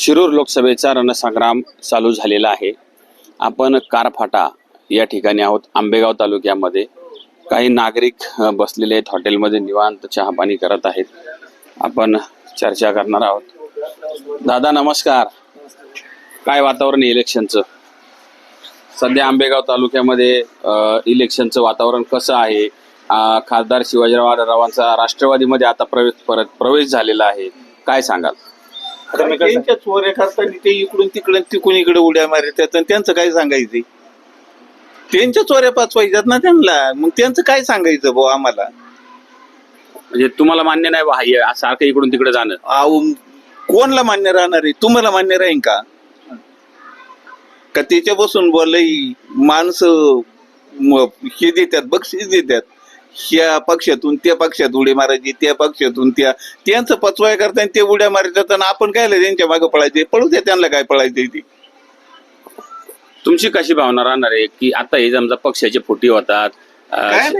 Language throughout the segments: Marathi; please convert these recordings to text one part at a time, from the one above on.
शिरूर लोकसभेचा रणसंग्राम चालू झालेला आहे. आपण कारफाटा या ठिकाणी आहोत. आंबेगाव तालुक्यामध्ये काही नागरिक बसलेले आहेत. हॉटेलमध्ये निवांत चहापाणी करत आहेत. आपण चर्चा करणार आहोत. दादा नमस्कार. काय वातावरण आहे इलेक्शनचं? सध्या आंबेगाव तालुक्यामध्ये इलेक्शनचं वातावरण कसं आहे? खासदार शिवाजीराव आढळरावांचा राष्ट्रवादीमध्ये आता प्रवेश परत प्रवेश झालेला आहे. काय सांगाल? त्यांच्या चोऱ्या करताना ते इकडून तिकडे तिकडून इकडे उड्या मारतात आणि त्यांचं काय सांगायचं त्यांच्या चोऱ्या पाचवायच्यात ना त्यांना. मग त्यांचं काय सांगायचं भाऊ आम्हाला? म्हणजे तुम्हाला मान्य नाही बा हे सारखं इकडून तिकडे जाणं. आहो कोणला मान्य राहणार आहे? तुम्हाला मान्य राहीन का? का त्याच्या बसून बोलई माणसं म- हे देतात बक्षीस देतात. ह्या पक्षातून त्या पक्षात उडी मारायची त्या पक्षातून त्या त्यांचं पचवाय करताना ते उड्या मारतात आणि आपण काय त्यांच्या मागे पळायचे. पळू द्या त्यांना काय पळायचे ती. तुमची कशी भावना राहणार आहे की आता हे समजा पक्षाचे फुटी होतात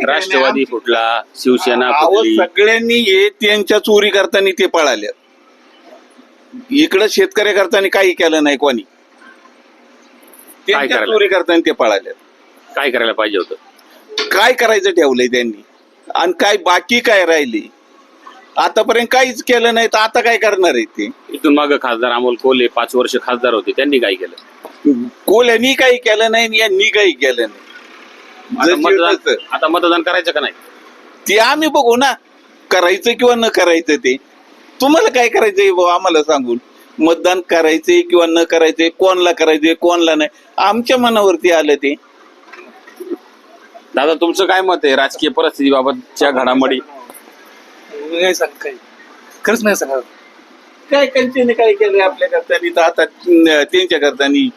राष्ट्रवादी. फुटला शिवसेना सगळ्यांनी हे त्यांच्या चोरी करताना ते पळाले इकडं शेतकरी करताना काही केलं नाही कोणी? चोरी करताना ते पळाले काय करायला पाहिजे होतं? काय करायचं ठेवलंय त्यांनी? आणि काय बाकी काय राहिली? आतापर्यंत काहीच केलं नाही तर आता काय करणार आहे ते? इथून माग खासदार अमोल कोल्हे पाच वर्ष खासदार होते त्यांनी काय केलं? कोल्यांनी काही केलं नाही आणि यांनी काही केलं नाही. मतदान. आता मतदान करायचं का नाही? ते आम्ही बघू ना करायचं किंवा न करायचं ते. तुम्हाला काय करायचंय भाऊ आम्हाला सांगून? मतदान करायचंय किंवा न करायचंय कोणला करायचंय कोणला नाही? आमच्या मनावरती आलं ते. दादा तुमचं काय मत आहे राजकीय परिस्थितीबाबतच्या घडामोडी? सांग खरंच नाही सांगा काय त्यांच्याने काय केलंय आपल्या करतानी तर आता त्यांच्या करतानी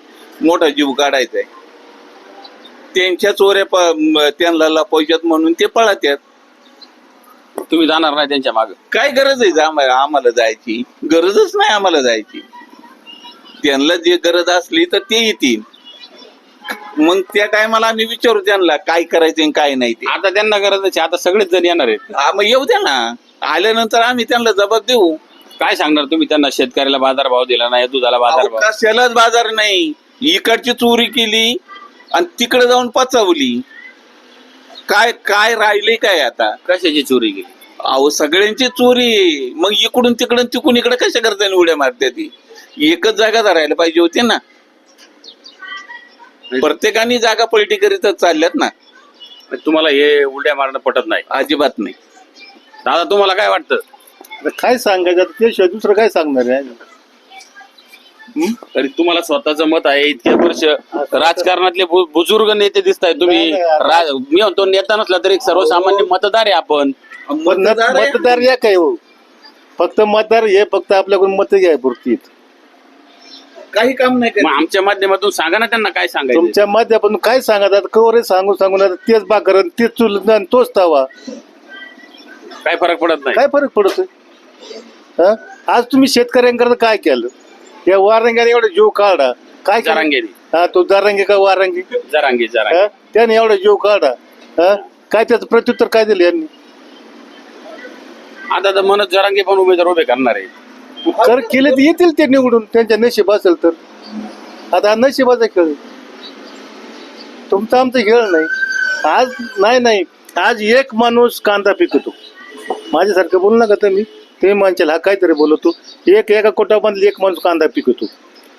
मोठा जीव काढायचा आहे. त्यांच्या चोऱ्या त्यांना लपवायच्यात म्हणून ते पळतात तुम्ही जाणार नाही त्यांच्या माग. काय गरज आहे जा- आम्हाला जायची? गरजच नाही आम्हाला जायची. त्यांना जे गरज असली तर ते येतील. मग त्या टायमाला आम्ही विचारू त्यांना काय करायचं काय नाही ते. आता त्यांना गरज नाही आता सगळेच जण येणार आहेत. हा, मग येऊ द्या ना. आल्यानंतर आम्ही त्यांना जबाब देऊ. काय सांगणार तुम्ही? त्यांना शेतकऱ्याला बाजार भाव दिला नाही दुधाला बाजार भाव. कशालाच बाजार नाही. इकडची चोरी केली आणि तिकडे जाऊन पचवली. काय काय राहिले काय आता? कशाची चोरी केली? अहो सगळ्यांची चोरी. आहे. मग इकडून तिकडून तिकडून इकडे कशा करता उड्या मारते ती? एकच जागा धरायला पाहिजे होती ना. प्रत्येकाने जागा पलटी करीतच चालल्यात ना. तुम्हाला हे उलट्या मारणं पटत नाही. अजिबात नाही. दादा तुम्हाला काय वाटतं? आता काय सांगायचं? आता त्याशिवाय दुसरं काय सांगणार आहे? हं? तरी तुम्हाला स्वतःचं मत आहे. इतके वर्ष राजकारणातले बु- बुजुर्ग नेते दिसत आहेत तुम्ही. नाही, नाही, रा- मी म्हणतो नेता नसला तरी एक सर्वसामान्य मतदार आहे आपण. पण मत- मतदार आहे. मतदार या काय हो? फक्त मतदार हे फक्त आपल्याकडून मत घ्याय पुरती काही काम नाही मग करत. आमच्या माध्यमातून सांगा ना त्यांना काय सांगायचं तुमच्या माध्यमातून काय सांगत आता कवर सांगून सांगून आता तेच बाकर तेच चुल आणि तोच तवा. काय फरक पडत नाही. काय फरक पडतोय हा? आज तुम्ही शेतकऱ्यांकरता काय केलं? या वारंग्याने एवढा जीव काढा. काय केलं? जरांगेनी. हा तो जारंगी का वारंगी? जरांगे जरांगे. हा? त्याने एवढा जीव काढा. हा? काय त्याचं प्रत्युत्तर काय दिलं यांनी? आता तर मनोज जरांगे पण उमेदवार उभे करणार आहे. कर केले तर येतील ते निवडून. त्यांच्या नशीब असेल तर. आता हा नशिबाचा खेळ आहे. तुमचा आमचा खेळ नाही. आज नाही नाही. आज एक माणूस कांदा पिकतो. माझ्यासारखं बोलू नका तुम्ही. तुम्ही म्हणशाल हा काहीतरी बोलतो. एक एका कोटामधले एक माणूस कांदा पिकतो.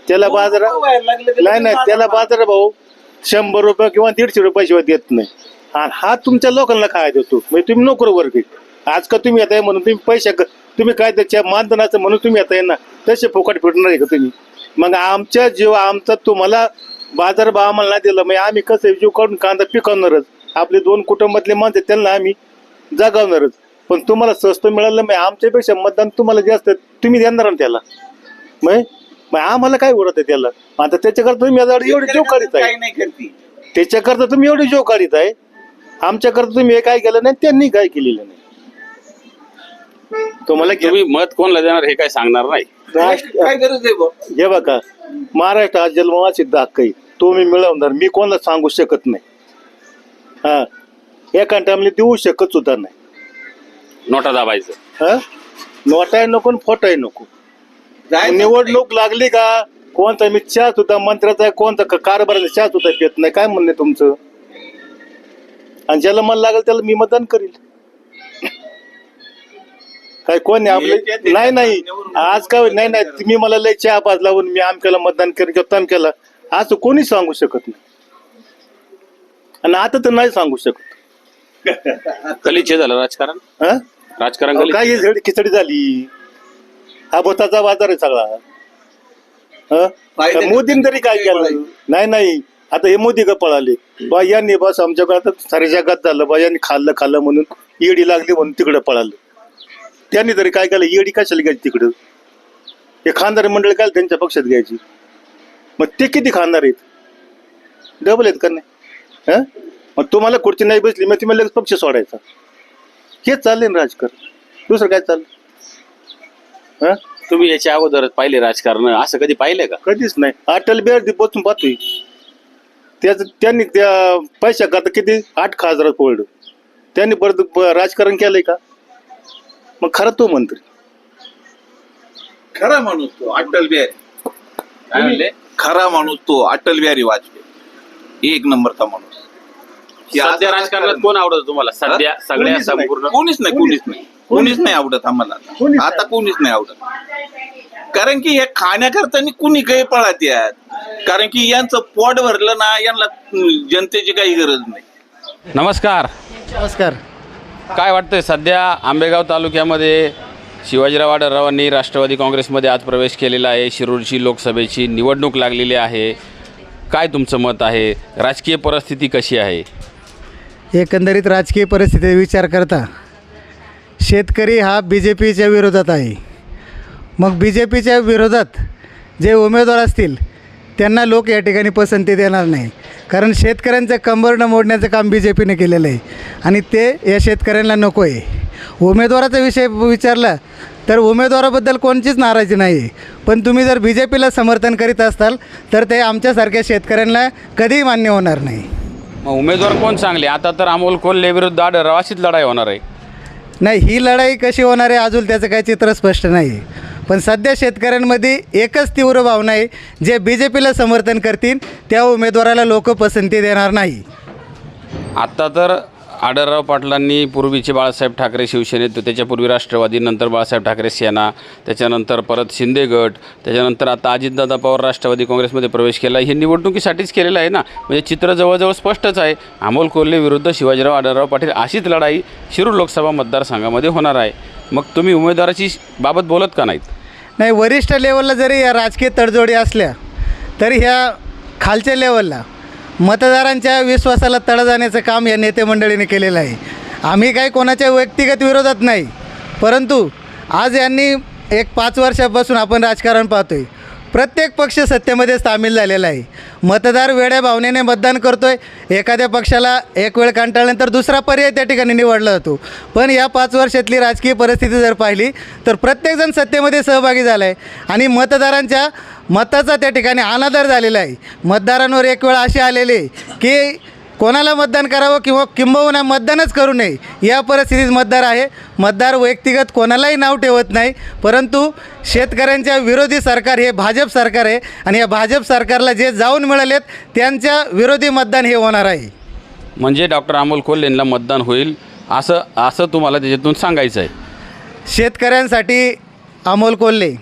त्याला बाजार नाही नाही. त्याला बाजार भाऊ शंभर रुपये किंवा दीडशे रुपयाशिवाय देत नाही. आणि हा तुमच्या लोकांना काय देतो. म्हणजे तुम्ही नोकर वर्ग आहे. आज का तुम्ही येताय म्हणून तुम्ही पैसे तुम्ही काय त्याच्या मानधनाचं म्हणून तुम्ही येताय ना तसे फुकट फिरणार आहे का तुम्ही? मग आमच्या जीव आमचा तुम्हाला बाजार भाव आम्हाला नाही दिला. मग आम्ही कसं जीव काढून कांदा पिकवणारच? आपले दोन कुटुंबातले माणसं आहेत, त्यांना आम्ही जगावणारच. पण तुम्हाला स्वस्त मिळालं मग आमच्यापेक्षा मतदान तुम्हाला जास्त. तुम्ही देणार ना त्याला? मग? मग आम्हाला काय उरत आहे त्याला? आता त्याच्याकरता तुम्ही आता एवढे जीव काढीत आहे. त्याच्याकरता तुम्ही एवढे जीव काढीत आहे. आमच्याकरता तुम्ही हे काय केलं नाही त्यांनी काय केलेलं नाही. तुम्हाला तुम्ही मत कोणला देणार हे काय सांगणार नाही. राष्ट्र काय गरज आहे भाऊ हे बघा महाराष्ट्र हा जन्मवासी हक्क आहे. तो मी मिळवणार मी कोणाला सांगू शकत नाही. हा एका टाइमला देऊ शकत सुद्धा नाही. नोटा दाबायचं. हा? नोटाही नको फोटाही नको. जायचं निवडणूक लागली का? कोणता मी चहा सुद्धा मंत्र्याचा कोणता क- कारभाराचा चहा सुद्धा पित नाही. काय म्हणणे तुमचं? आणि ज्याला मन लागेल त्याला मी मतदान करील. काय कोण आहे आपले? नाही नाही. आज काय नाही नाही. तुम्ही मला लय चहा पाच लावून मी आमच्याला मतदान करेल किंवा केलं. असं कोणी सांगू शकत नाही. आणि आता तर नाही सांगू शकत. गलिच्छ झालं राजकारण? हा? राजकारण अहो, गलिच्छ काय ही झड खिचडी झाली? हा भोताचा बाजार आहे सगळा. हं? तर मोदींनी तरी काय केलं? नाही नाही. आता हे मोदी का पळाले बा यांनी बस आमच्याकडे आता साऱ्या जगात झालं. बा यांनी खाल्लं खाल्लं म्हणून ईडी लागली म्हणून तिकडे पळालं. त्यांनी तरी काय केलं? ईडी कशाला घ्यायची तिकडं? हे खानदार मंडळ काय त्यांच्या पक्षात घ्यायची? मग ते किती खानदार आहेत? डबल आहेत का नाही? हं? मग तुम्हाला खुर्ची नाही बसली मग तुम्ही लगेच पक्ष सोडायचा. हेच चाललंय ना राजकारण. दुसरं काय चाललं हं? तुम्ही याच्या अगोदर पाहिले राजकारण असं कधी पाहिलंय का? कधीच नाही. अटल बिहारी बसून पाहतोय. त्याच त्यांनी त्या पैशा करता किती? आठ खासदार पोळलं त्यांनी परत राजकारण केलंय का? मग खरं तो मंत्री खरा माणूस तो अटल बिहारी. काय म्हणले? खरा माणूस तो अटल बिहारी वाजपेयी. एक नंबरचा माणूस. सध्या राजकारणात कोण आवडत तुम्हाला? सध्या? सगळ्या कोणीच नाही. संपूर्ण कोणीच नाही कोणीच नाही. कोणीच नाही आवडत आम्हाला. कोणीच आता कोणीच नाही आवडत. कारण की हे खाण्याकरता कुणी काही पळत यात. कारण की यांचं पोट भरलं ना यांना जनतेची काही गरज नाही. नमस्कार. नमस्कार. काय वाटतंय सध्या आंबेगाव तालुक्यामध्ये शिवाजीराव आढळरावांनी राष्ट्रवादी काँग्रेसमध्ये आज प्रवेश केलेला आहे. शिरूरची लोकसभेची निवडणूक लागलेली आहे. काय तुमचं मत आहे? राजकीय परिस्थिती कशी आहे? एकंदरीत राजकीय परिस्थिती विचार करता शेतकरी हा बी जे पीच्या विरोधात आहे. मग बी जे पीच्या विरोधात जे उमेदवार असतील त्यांना लोक या ठिकाणी पसंती देणार नाही. कारण शेतकऱ्यांचं कंबरनं मोडण्याचं काम बी जे पीने केलेलं आहे. आणि ते या शेतकऱ्यांना नको आहे उमेदवाराचा विषय विचारला तर उमेदवाराबद्दल कोणचीच नाराजी नाही. आहे पण तुम्ही जर बी जे पीला समर्थन करीत असाल तर ते आमच्यासारख्या शेतकऱ्यांना कधीही मान्य होणार नाही. मग उमेदवार कोण चांगले आता तर अमोल कोल्हे विरुद्ध आढळराव अशीच लढाई होणार आहे. नाही ही लढाई कशी होणार आहे अजून त्याचं काही चित्र स्पष्ट नाही. आहे पण सध्या शेतकऱ्यांमध्ये एकच तीव्र भावना आहे जे बी जे पीला समर्थन करतील त्या उमेदवाराला लोक पसंती देणार नाही. आत्ता तर आढळराव पाटलांनी पूर्वीचे बाळासाहेब ठाकरे शिवसेनेत त्याच्यापूर्वी राष्ट्रवादी नंतर बाळासाहेब ठाकरे सेना त्याच्यानंतर परत शिंदे गट त्याच्यानंतर आता अजितदादा पवार राष्ट्रवादी काँग्रेसमध्ये प्रवेश केला. हे निवडणुकीसाठीच केलेलं आहे ना? म्हणजे चित्र जवळजवळ स्पष्टच आहे. अमोल कोल्हे विरुद्ध शिवाजीराव आढळराव पाटील अशीच लढाई शिरूर लोकसभा मतदारसंघामध्ये होणार आहे. मग तुम्ही उमेदवाराची बाबत बोलत का नाहीत? नाही वरिष्ठ लेवलला जरी या राजकीय तडजोडी असल्या तरी ह्या खालच्या लेवलला मतदारांच्या विश्वासाला तडा जाण्याचं काम या नेते मंडळीने केलेलं आहे. आम्ही काही कोणाच्या व्यक्तिगत विरोधात नाही परंतु आज यांनी एक पाच वर्षापासून आपण राजकारण पाहतोय. प्रत्येक पक्ष सत्तेमध्ये सामील झालेला आहे. मतदार वेड्या भावनेने मतदान करतो आहे एखाद्या पक्षाला एक वेळ कंटाळल्यानंतर दुसरा पर्याय त्या ठिकाणी निवडला जातो. पण या पाच वर्षातली राजकीय परिस्थिती जर पाहिली तर प्रत्येकजण सत्तेमध्ये सहभागी झाला आहे आणि मतदारांच्या मताचा त्या ठिकाणी अनादर झालेला आहे. मतदारांवर एक वेळ असे आलेले की कोणाला मतदान करावं किंवा किंबहुना मतदानच करू नये या परिस्थितीत मतदार आहे. मतदार व्यक्तिगत कोणालाही नाव ठेवत नाही परंतु शेतकऱ्यांच्या विरोधी सरकार हे भाजप सरकार आहे आणि या भाजप सरकारला जे जाऊन मिळालेत त्यांच्या विरोधी मतदान हे होणार आहे. म्हणजे डॉक्टर अमोल कोल्हेंना मतदान होईल असं असं तुम्हाला त्याच्यातून सांगायचं आहे. शेतकऱ्यांसाठी अमोल कोल्हे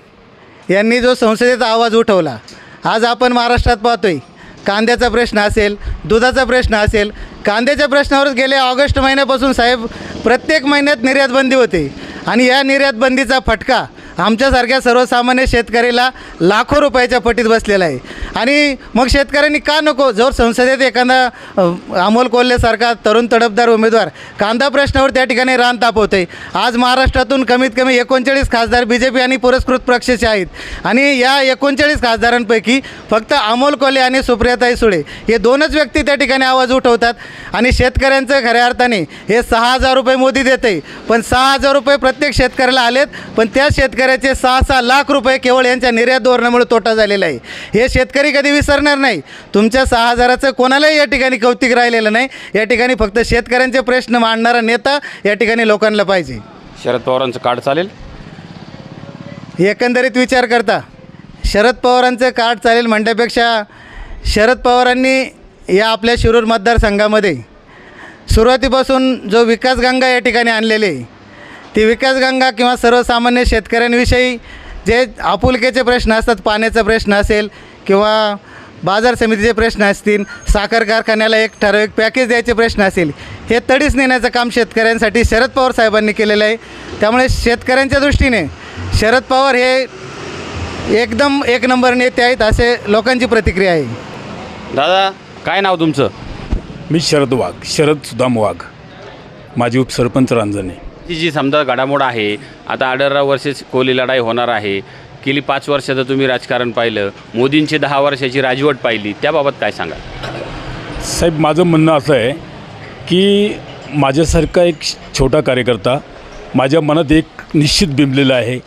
यांनी जो संसदेचा आवाज उठवला आज आपण महाराष्ट्रात पाहतोय कांद्याचा प्रश्न असेल दुधाचा प्रश्न असेल कांद्याच्या प्रश्नावरच गेले ऑगस्ट महिन्यापासून साहेब प्रत्येक महिन्यात निर्यातबंदी होते आणि या निर्यातबंदीचा फटका आमच्यासारख्या सर्वसामान्य शेतकऱ्याला लाखो रुपयाच्या पटीत बसलेला आहे. आणि मग शेतकऱ्यांनी का नको? जर संसदेत एखादा अमोल कोल्हेसारखा तरुण तडफदार उमेदवार कांदा प्रश्नावर त्या ठिकाणी रान तापवते आहे आज महाराष्ट्रातून कमीत कमी एकोणचाळीस खासदार बी जे पी आणि पुरस्कृत पक्षाचे आहेत. आणि या एकोणचाळीस खासदारांपैकी फक्त अमोल कोल्हे आणि सुप्रियाताई सुळे हे दोनच व्यक्ती त्या ठिकाणी आवाज उठवतात. आणि शेतकऱ्यांचं खऱ्या अर्थाने हे सहा हजार रुपये मोदी देते पण सहा हजार रुपये प्रत्येक शेतकऱ्याला आलेत. पण त्या शेतकऱ्याचे सहा सहा लाख रुपये केवळ यांच्या निर्यात धोरणामुळे तोटा झालेला आहे. हे शेतकरी कधी विसरणार नाही. तुमच्या सहा हजाराचं कोणालाही या ठिकाणी कौतिक राहिलेलं नाही. या ठिकाणी फक्त शेतकऱ्यांचे प्रश्न मांडणारा नेता या ठिकाणी लोकांना पाहिजे. शरद पवारांचं कार्ड चालेल? एकंदरीत विचार करता. शरद पवारांचं कार्ड चालेल म्हणण्यापेक्षा शरद पवारांनी या आपल्या शिरूर मतदारसंघामध्ये सुरुवातीपासून जो विकासगंगा या ठिकाणी आणलेली आहे ती विकासगंगा किंवा सर्वसामान्य शेतकऱ्यांविषयी जे आपुलकेचे प्रश्न असतात पाण्याचा प्रश्न असेल किंवा बाजार समितीचे प्रश्न असतील साखर कारखान्याला एक ठराविक पॅकेज द्यायचे प्रश्न असेल हे तडीच नेण्याचं काम शेतकऱ्यांसाठी शरद पवार साहेबांनी केलेलं आहे. त्यामुळे शेतकऱ्यांच्या दृष्टीने शरद पवार हे एकदम एक नंबर नेते आहेत असे लोकांची प्रतिक्रिया आहे. दादा काय नाव तुमचं? मी शरद वाघ शरद सुदाम वाघ. माझी उपसरपंच रांजणे. ही जी समजा घडामोड आहे आता अडरा वर्षेच कोली लढाई होणार आहे गेली पाच वर्षाचं तुम्ही राजकारण पाहिलं मोदींची दहा वर्षाची राजवट पाहिली त्याबाबत काय सांगा साहेब माझं म्हणणं असं आहे की माझ्यासारखा एक छोटा कार्यकर्ता माझ्या मनात एक निश्चित बिंबलेलं आहे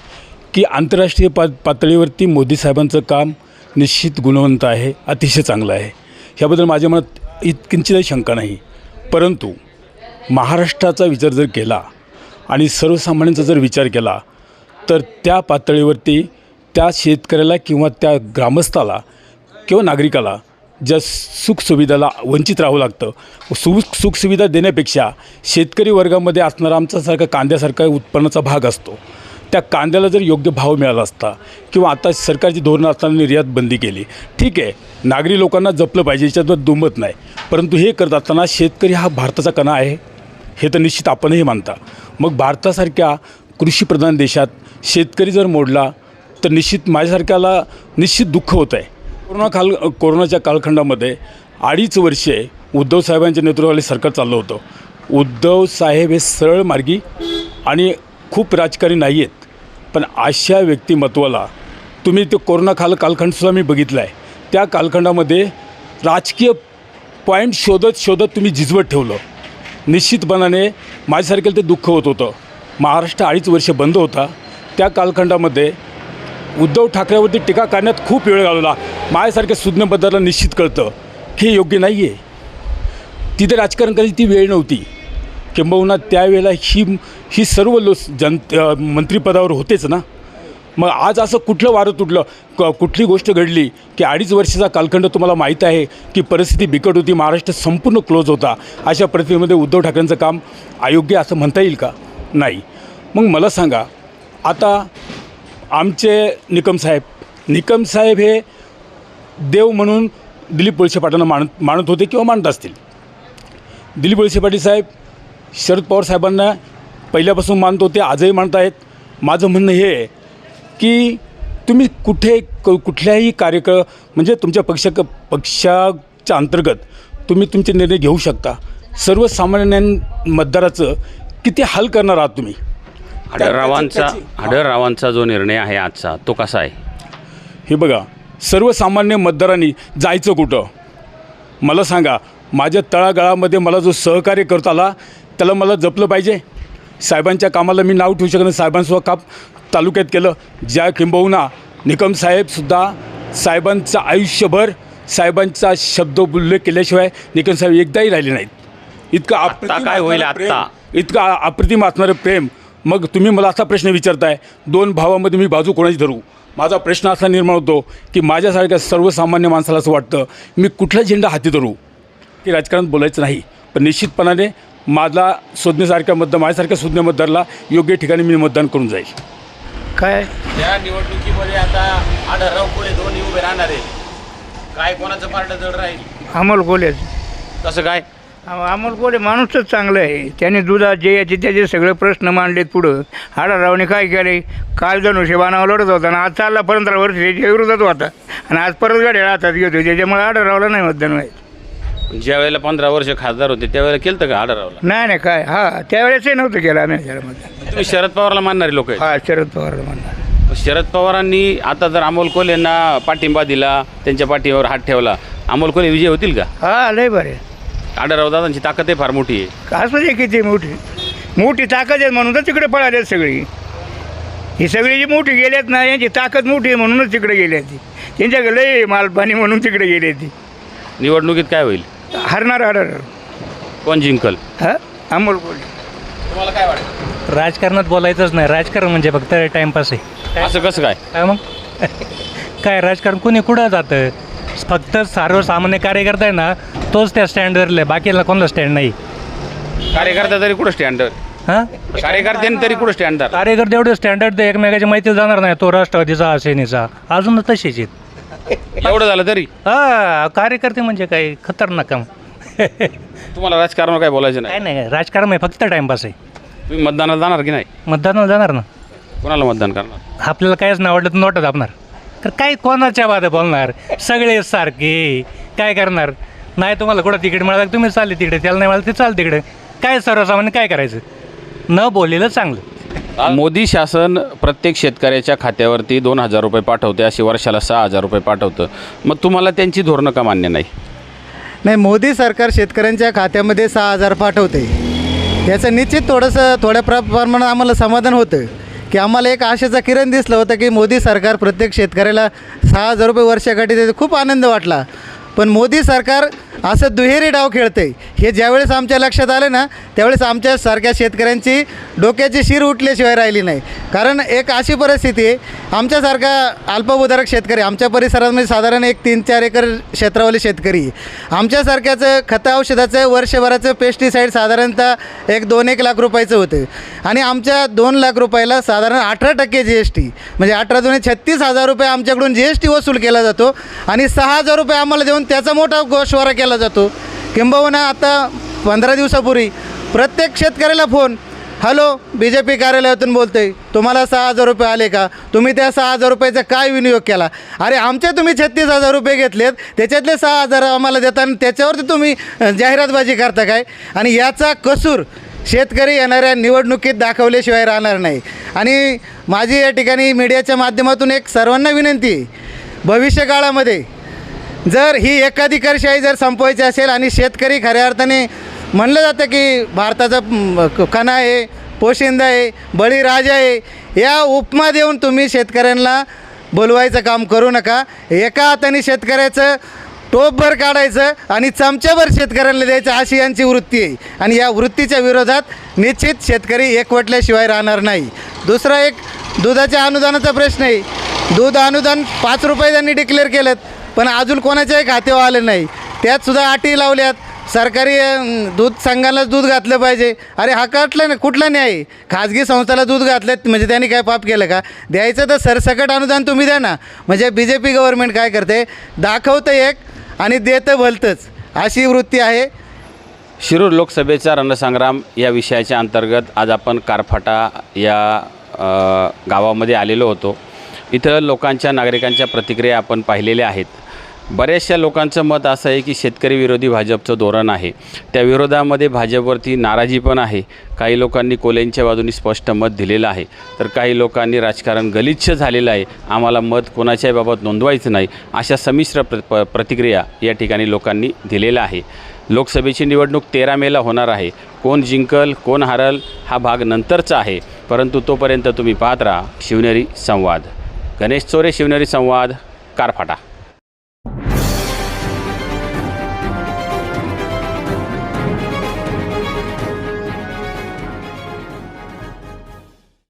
की आंतरराष्ट्रीय पा पातळीवरती मोदी साहेबांचं काम निश्चित गुणवंत आहे अतिशय चांगलं आहे. ह्याबद्दल माझ्या मनात इत किंचितही शंका नाही. परंतु महाराष्ट्राचा विचार जर केला आणि सर्वसामान्यांचा जर विचार केला तर त्या पातळीवरती त्या शेतकऱ्याला किंवा त्या ग्रामस्थाला किंवा नागरिकाला ज्या सुखसुविधाला वंचित राहावं लागतं सुख सुखसुविधा देण्यापेक्षा शेतकरी वर्गामध्ये असणारा आमच्यासारखा कांद्यासारखा उत्पन्नाचा भाग असतो. त्या कांद्याला जर योग्य भाव मिळाला असता किंवा आता सरकारची धोरणं असताना निर्यात बंदी केली ठीक आहे नागरी लोकांना जपलं पाहिजे याच्यात दुमत नाही. परंतु हे करत असताना शेतकरी हा भारताचा कणा आहे. हे तर निश्चित आपणही मानता. मग भारतासारख्या कृषीप्रधान देशात शेतकरी जर मोडला तर निश्चित माझ्यासारख्याला निश्चित दुःख होतं आहे कोरोना काल कोरोनाच्या कालखंडामध्ये अडीच वर्षे उद्धव साहेबांच्या नेतृत्वाखाली सरकार चाललं होतं. उद्धव साहेब हे सरळ मार्गी आणि खूप राजकारणी नाही आहेत पण अशा व्यक्तिमत्वाला तुम्ही ते कोरोना काल कालखंडसुद्धा मी बघितला आहे त्या कालखंडामध्ये राजकीय पॉईंट शोधत शोधत तुम्ही झिजवत ठेवलं. निश्चितपणाने माझ्यासारखेला ते दुःख होत होतं. महाराष्ट्र अडीच वर्ष बंद होता. त्या कालखंडामध्ये उद्धव ठाकरेवरती टीका करण्यात खूप वेळ घालवला. माझ्यासारख्या सुज्ञ निश्चित कळतं की हे योग्य नाही आहे तिथे राजकारण करायची ती वेळ नव्हती. किंबहुना त्यावेळेला ही ही सर्व लो जन मंत्रिपदावर होतेच ना. मग आज असं कुठलं वारं तुटलं? क कुठली गोष्ट घडली की अडीच वर्षाचा कालखंड तुम्हाला माहीत आहे की परिस्थिती बिकट होती महाराष्ट्र संपूर्ण क्लोज होता. अशा परिस्थितीमध्ये उद्धव ठाकरेंचं काम अयोग्य असं म्हणता येईल का? नाही. मग मला सांगा आता आमचे निकम साहेब निकम साहेब हे देव म्हणून दिलीप वळसे पाटलांना मानत मानत होते किंवा मानत असतील? दिलीप वळसे पाटील साहेब शरद पवार साहेबांना पहिल्यापासून मानत होते आजही मानत आहेत माझं म्हणणं हे आहे की तुम्ही कुठे क कुठल्याही कार्यक्रम म्हणजे तुमच्या पक्ष पक्षाच्या अंतर्गत तुम्ही तुमचे निर्णय घेऊ शकता. सर्वसामान्य मतदाराचं किती हाल करणार आहात तुम्ही? आढळरावांचा त्याची- आढळरावांचा जो निर्णय आहे आजचा तो कसा आहे? हे बघा सर्वसामान्य मतदारांनी जायचं कुठं? मला सांगा माझ्या तळागाळामध्ये मला जो सहकार्य करता आला त्याला मला जपलं पाहिजे? साहेबांच्या कामाला मी नाव ठेवू शकत नाही साहेबांसुद्धा काम तालुक्यात केलं. ज्या किंबहुना निकम साहेबसुद्धा साहेबांचं आयुष्यभर साहेबांचा शब्द उल्लेख केल्याशिवाय निकम साहेब एकदाही राहिले नाहीत. इतकं अप्रतिम काय होईल आत्ता? इतकं अप्रतिम असणारं प्रेम. मग तुम्ही मला असा प्रश्न विचारताय दोन भावामध्ये मी बाजू कोणाची धरू? माझा प्रश्न असा निर्माण होतो की माझ्यासारख्या सर्वसामान्य माणसाला असं वाटतं मी कुठला झेंडा हाती धरू? की राजकारणात बोलायचं नाही पण निश्चितपणाने माझा शोधण्यासारख्या मतदार माझ्यासारख्या शोधण्या मतदारला योग्य ठिकाणी मी मतदान करून जाईल. काय? या निवडणुकीमध्ये आता आढळराव कोळे दोन्ही उभे राहणार आहे काय कोणाचं पार्ट जड राहील? अमोल कोलेच कसं काय? अमोल कोले माणूसच चांगलं आहे. त्याने दुधा जे याचे त्याचे सगळे प्रश्न मांडलेत पुढं. हाडारावने काय केले काल धनुष्य बाणावर लढत होता आणि आज चालला पंधरा वर्ष त्याच्या विरोधात होता. आणि आज परत गाड्या हातात घेतो त्याच्यामुळे हाडारावला नाही मतदान व्हायचं. ज्या वेळेला पंधरा वर्ष खासदार होते त्यावेळेला केलं का आढळरावला नाही नाही काय? हा त्यावेळेसही नव्हतं केलं आम्ही तुम्ही शरद पवारला मानणारे लोक आहेत. हा शरद पवारला म्हणणार शरद पवारांनी आता जर अमोल कोल यांना पाठिंबा दिला त्यांच्या पाठीवर हात ठेवला अमोल कोले विजय होतील का? हा लय बरे. आढळराव दादांची ताकद आहे फार मोठी आहे. असू दे किती मोठी? मोठी ताकद आहे म्हणून तर तिकडे पळाली आहेत सगळी. ही सगळी जी मोठी गेल्यात ना यांची ताकद मोठी आहे म्हणूनच तिकडे गेली ती. त्यांच्याकडे लय मालपाणी म्हणून तिकडे गेली ती. निवडणुकीत काय होईल? हरणार हरणार. कोण जिंकल? हा? अमोल कोल्हे तुम्हाला काय वाटतं? राजकारणात बोलायचंच नाही. राजकारण म्हणजे फक्त टाइमपास आहे. असं कसं काय? काय मग? काय राजकारण? कोणी कुठं जातं? फक्त सर्वसामान्य कार्यकर्ता आहे ना तोच त्या स्टँडवरले बाकीला कोणाला स्टँड नाही. कार्यकर्ता तरी कुठं स्टँडर हां? कार्यकर्त्यांनी तरी कुठं स्टँडर कार्यकर्ते एवढे स्टँडर्ड ते एकमेकाच्या माहिती जाणार नाही. तो राष्ट्रवादीचा सेनेचा. अजून तसेच आहेत. एवढं झालं तरी? हा कार्यकर्ते म्हणजे काय? खतरनाक काम काय तुम्हाला राजकारणावर काय बोलायचं नाही? नाही राजकारण आहे फक्त टाइमपास आहे. तुम्ही मतदानाला जाणार की नाही? मतदानाला जाणार ना? कोणाला मतदान करणार? आपल्याला काहीच नाही आवडलं तर नोटा दाबणार. तर काय कोणाच्या बाधा बोलणार? सगळे सारखे. काय करणार? नाही तुम्हाला कुठं तिकीट मिळालं तुम्ही चालले तिकडे. त्याला नाही मिळालं ते चाल तिकडे. काय सर्वसामान्य काय करायचं? न बोललेलं चांगलं. मोदी शासन प्रत्येक शेतकऱ्याच्या खात्यावरती दोन हजार रुपये पाठवते अशी वर्षाला सहा हजार रुपये पाठवतं. मग तुम्हाला त्यांची धोरणं का मान्य नाही? नाही मोदी सरकार शेतकऱ्यांच्या खात्यामध्ये सहा हजार पाठवते. याचं निश्चित थोडंसं थोड्या प्र प्रमाणात आम्हाला समाधान होतं. की आम्हाला एक आशेचा किरण दिसलं होतं की मोदी सरकार प्रत्येक शेतकऱ्याला सहा हजार रुपये वर्षाकाठी देते. खूप आनंद वाटला. पण मोदी सरकार असं दुहेरी डाव खेळते. हे ज्यावेळेस आमच्या लक्षात आलं ना त्यावेळेस आमच्या सारख्या शेतकऱ्यांची डोक्याची शिर उठल्याशिवाय राहिली नाही. कारण एक अशी परिस्थिती आहे आमच्यासारखा अल्पभूधारक शेतकरी आमच्या परिसरामध्ये म्हणजे साधारण एक तीन चार एकर क्षेत्रावाले शेतकरी आहे. आमच्यासारख्याचं खतं औषधाचं वर्षभराचं पेस्टिसाईड साधारणतः एक दोन एक लाख रुपयाचं होतं. आणि आमच्या दोन लाख रुपयाला साधारण अठरा टक्के जी एस टी म्हणजे अठरा दोन छत्तीस हजार रुपये आमच्याकडून जी एस टी वसूल केला जातो आणि सहा हजार रुपये आम्हाला देऊन त्याचा मोठा गोषवारा केला जातो. किंबहुना आता पंधरा दिवसापूर्वी प्रत्येक शेतकऱ्याला phone hello B J P कार्यालयातून बोलतोय तुम्हाला सहा हजार रुपये आले का? तुम्ही त्या सहा हजार रुपयाचा काय विनियोग केला? अरे आमचे तुम्ही छत्तीस हजार रुपये घेतलेत त्याच्यातले सहा हजार आम्हाला देता आणि त्याच्यावरती तुम्ही जाहिरातबाजी करता काय? आणि याचा कसूर शेतकरी येणाऱ्या निवडणुकीत दाखवल्याशिवाय राहणार नाही. आणि माझी या ठिकाणी मीडियाच्या माध्यमातून एक सर्वांना विनंती आहे. भविष्यकाळामध्ये जर ही एकाधिकारशाही जर संपवायची असेल आणि शेतकरी खऱ्या अर्थाने म्हणलं जातं की भारताचा क- कणा आहे पोशिंदा आहे बळीराजा आहे या उपमा देऊन तुम्ही शेतकऱ्यांना बोलवायचं काम करू नका. एका हाताने शेतकऱ्याचं टोपभर काढायचं आणि चमच्याभर शेतकऱ्यांना द्यायचं अशी यांची वृत्ती आहे. आणि या वृत्तीच्या विरोधात निश्चित शेतकरी एकवटल्याशिवाय राहणार नाही. दुसरा एक दुधाच्या अनुदानाचा प्रश्न आहे. दूध अनुदान पाच रुपये त्यांनी डिक्लेअर केलं पण अजून कोणाच्याही खात्यावर आलं नाही. त्यात सुद्धा अटी लावल्यात. सरकारी दूध संघालाच दूध घातलं पाहिजे. अरे हा कटला ना कुठला न्याय? खाजगी संस्थाला दूध घातलं म्हणजे त्यांनी काय पाप केलं का? द्यायचं तर सरसकट अनुदान तुम्ही द्या ना. म्हणजे बी जे पी गव्हर्नमेंट काय करते? दाखवतं एक आणि देतं भलतंच. अशी वृत्ती आहे. शिरूर लोकसभेचा रणसंग्राम या विषयाच्या अंतर्गत आज आपण कारफाटा या गावामध्ये आलेलो होतो. इथं लोकांच्या नागरिकांच्या प्रतिक्रिया आपण पाहिलेल्या आहेत. बऱ्याचशा लोकांचं मत असं आहे की शेतकरी विरोधी भाजपचं धोरण आहे. त्या विरोधामध्ये भाजपवरती नाराजी पण आहे. काही लोकांनी कोलेंच्या बाजूने स्पष्ट मत दिलेलं आहे. तर काही लोकांनी राजकारण गलिच्छ झालेलं आहे. आम्हाला मत कोणाच्याही बाबत नोंदवायचं नाही अशा संमिश्र प्र प प्रतिक्रिया या ठिकाणी लोकांनी दिलेल्या आहे. लोकसभेची निवडणूक तेरा मेला होणार आहे. कोण जिंकल कोण हारल हा भाग नंतरचा आहे. परंतु तोपर्यंत तुम्ही पाहत राहा शिवनेरी संवाद. गणेश चोरे शिवनेरी संवाद कारफाटा.